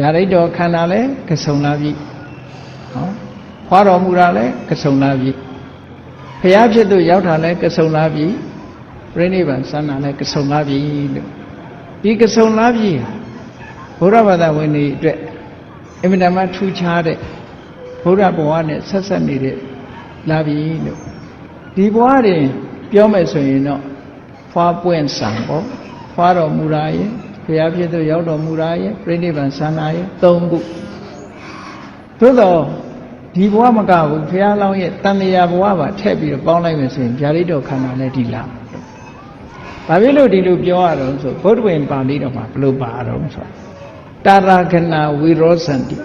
ဗျာဒိတ်တော်ခန္ဓာလဲကဆုံလားပြည့်ဟောဖွားတော်မူတာလဲကဆုံလားပြည့်ဖျားဖြစ်သူရောက်တာလဲကဆုံလားပြည့်ပြိဋိဘံစံတာလဲကဆုံလားပြည့်လို့ဒီကဆုံလားပြည့်ဟာဘုရားဘာသာဝင်တွေအတွက်အင်မတန်မှထူးခြားတဲ့ဘုရားဘဝနဲ့ဆက်ဆက်နေတဲ့လာပြီလို့ဒီဘဝတွင်ပြောမယ်ဆိုရင်တော့ဖွာပွင့်ဆံပေါ့ဖွာတော်မူတာရဲ့ ဘုရားဖြစ်သူရောက်တော်မူတာရဲ့ပြိဋိဘံဆန္ဒရဲ့၃ခုသို့တော့ဒီဘဝမကဘူးဘုရားလောင်းရဲ့တန်မြာဘဝပါထည့်ပြီးတော့ပေါင်းလိုက်မယ်ဆိုရင်ဗျာဒိတ်တော်ခန္ဓာနဲ့ဒီလာဘာဖြစ်လို့ဒီလိုပြောရတော့ဆိုဘုဒ္ဓဝင်ပါဠိတော်မှာဘယ်လိုပါတော့ဆိုတာရခဏဝိရောစန္တိ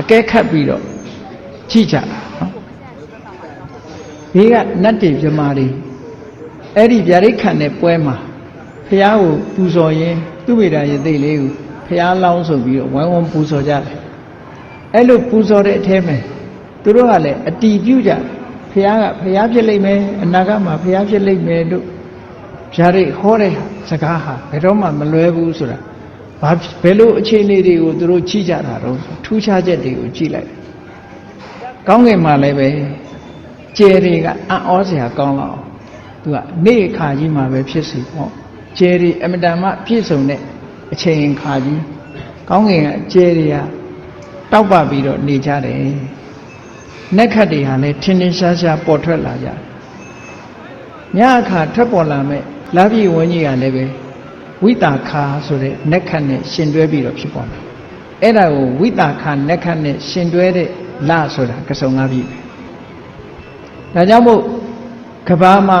အကဲခတ်ပြီးတော့ကြည့်ကြတာနော်ဒီကနတ်တွေပြမာတွေအဲ့ဒီဗျာဒိတ်ခံတဲ့ပွဲမှာ ဖះကိုပူဇော်ရင်းသူ့မိတာရဲ့သိလေးကိုဖះလောင်းဆိုပြီးတော့ဝိုင်းဝန်းပူဇော်ကြတယ်အဲ့လိုပူဇော်တဲ့အထဲမှာသူတို့ကလည်းအတီးပြုကြဖះကဖះဖြစ်လိမ့်မယ်အနာဂတ်မှာဖះဖြစ်လိမ့်မယ်လို့ဗျာဒိတ်ဟောတဲ့စကားဟာဘယ်တော့မှမလွဲဘူးဆိုတာဘာဘယ်လိုအခြေအနေတွေကိုသူတို့ချိကြတာတော့ထူးခြားချက်တွေကိုကြည့်လိုက်ကောင်းကင်မှာလည်းပဲကျယ်တွေကအံ့ဩစရာကောင်းလောက်သူကနေ့ခါကြီးမှာပဲဖြစ်စီပေါ့ ကျယ်တွေအမတန်မှပြည့်စုံတဲ့အချိန်ခါကြီးကောင်းကင်ကကျယ်တွေကတောက်ပပြီးတော့နေကြတယ်နက်ခတ်တွေဟာလည်းထင်းထင်းရှားရှားပေါ်ထွက်လာကြတယ်ညအခါထွက်ပေါ်လာမဲ့လာပြီဝန်းကြီးကလည်းပဲဝိတာခါဆိုတဲ့နက်ခတ်နဲ့ရှင်တွဲပြီးတော့ဖြစ်ပေါ်လာအဲ့ဒါကိုဝိတာခါနက်ခတ်နဲ့ရှင်တွဲတဲ့လဆိုတာကစုံလာပြီပဲဒါကြောင့်မို့ကဘာမှာ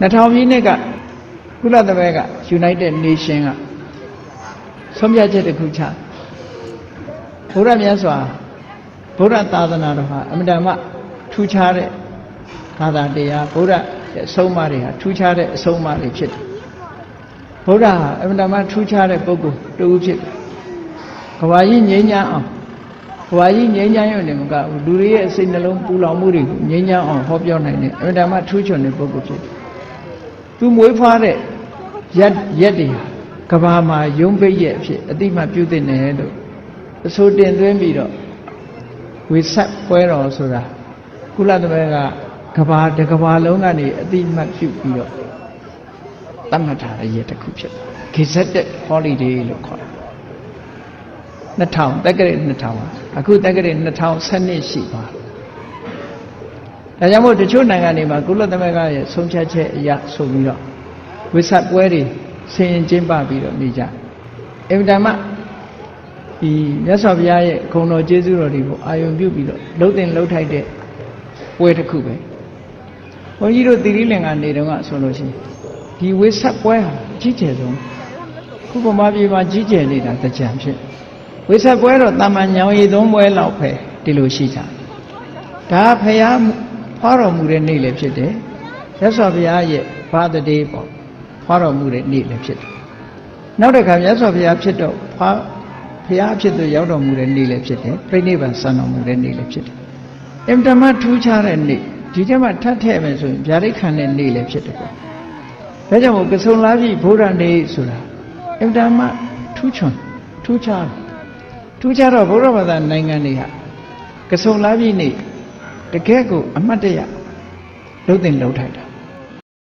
2000ပြည့်နှစ်ကကုလသမဂ္ဂ United Nation ကဆုံးဖြတ်ချက်တစ်ခုချဘုရားမြတ်စွာဘုရားသာသနာတော်ဟာအမြဲတမ်းထူးခြားတဲ့ဘာသာတရားဘုရားရဲ့အဆုံးအမတွေဟာထူးခြားတဲ့အဆုံးအမတွေဖြစ်တယ်ဘုရားဟာအမြဲတမ်းထူးခြားတဲ့ပုဂ္ဂိုလ်တူဖြစ်တယ်ကဘာကြီးငြိမ်းချမ်းအောင်ကဘာကြီးငြိမ်းချမ်းရုံနဲ့မကဘူးလူတွေရဲ့အစိတ်နှလုံးပူလောင်မှုတွေကိုငြိမ်းချမ်းအောင်ဟောပြောနိုင်တဲ့အမြဲတမ်းထူးချွန်တဲ့ပုဂ္ဂိုလ်ဖြစ်တယ် သူမွေးဖွားတဲ့ရက်ရက်တွေဟာကဘာမှာယုံပိတ်ရဲ့အဖြစ်အတိမပြုသိနေလို့အဆိုတင်သွင်းပြီးတော့ဝေဆက်ပွဲတော်ဆိုတာကုလသမဂ္ဂကဘာတကဘာလုံးကနေအတိမတ်ပြုပြီးတော့သတ်မှတ်ထားတဲ့ရက်တစ်ခုဖြစ်တယ် Gazetted Holiday လို့ခေါ်တယ်2000တက္ကရာ2000ပါအခုတက္ကရာ2012ရှိပါ ဒါကြောင့်မို့တချို့နိုင်ငံတွေမှာကုလသမဂ္ဂရဲ့ဆုံးဖြတ်ချက်အရဆိုပြီးတော့ဝိဆက်ပွဲတွေဆင်ရင်ကျင်းပပြီးတော့နေကြအင်တာမဒီမြတ်စွာဘုရားရဲ့ဂုဏ်တော်ကျေးဇူးတော်တွေကိုအာယုံပြုပြီးတော့လှုပ်တင်လှုပ်ထိုက်တဲ့ပွဲတစ်ခုပဲဘုန်းကြီးတို့တိရိလင်္ကာနေတုန်းကဆိုလို့ရှိရင်ဒီဝိဆက်ပွဲဟာကြီးကျယ်ဆုံးခုပမာပြေမှာကြီးကျယ်နေတာတကြံဖြစ်ဝိဆက်ပွဲတော့တာမန်ညောင်ရည်သုံးပွဲလောက်ပဲဒီလိုရှိကြဒါဖရာ ဖွားတော်မူတဲ့နေ့လည်းဖြစ်တယ်မြတ်စွာဘုရားရဲ့ဘာတတေးပေါ့ဖွားတော်မူတဲ့နေ့လည်းဖြစ်တယ်နောက်တစ်ခါမြတ်စွာဘုရားဖြစ်တော့ဖွားဘုရားဖြစ်သူရောက်တော်မူတဲ့နေ့လည်းဖြစ်တယ်ပြိဋိဘံဆံတော်မူတဲ့နေ့လည်းဖြစ်တယ်အင်တမထူးခြားတဲ့နေ့ဒီထဲမှာထပ်ထည့်မယ်ဆိုရင်ဗျာဒိတ်ခံတဲ့နေ့လည်းဖြစ်တယ်ပေါ့ဒါကြောင့်မို့ကဆုံလာပြီဘုရားနေ့ဆိုတာအင်တမထူးချွန်ထူးခြားတယ်ထူးခြားတော့ဘုရားဘာသာနိုင်ငံတွေဟာကဆုံလာပြီနေ့ တကယ့်ကို အမတ်တရလှုပ်တင်လှုပ်ထိုက်တယ်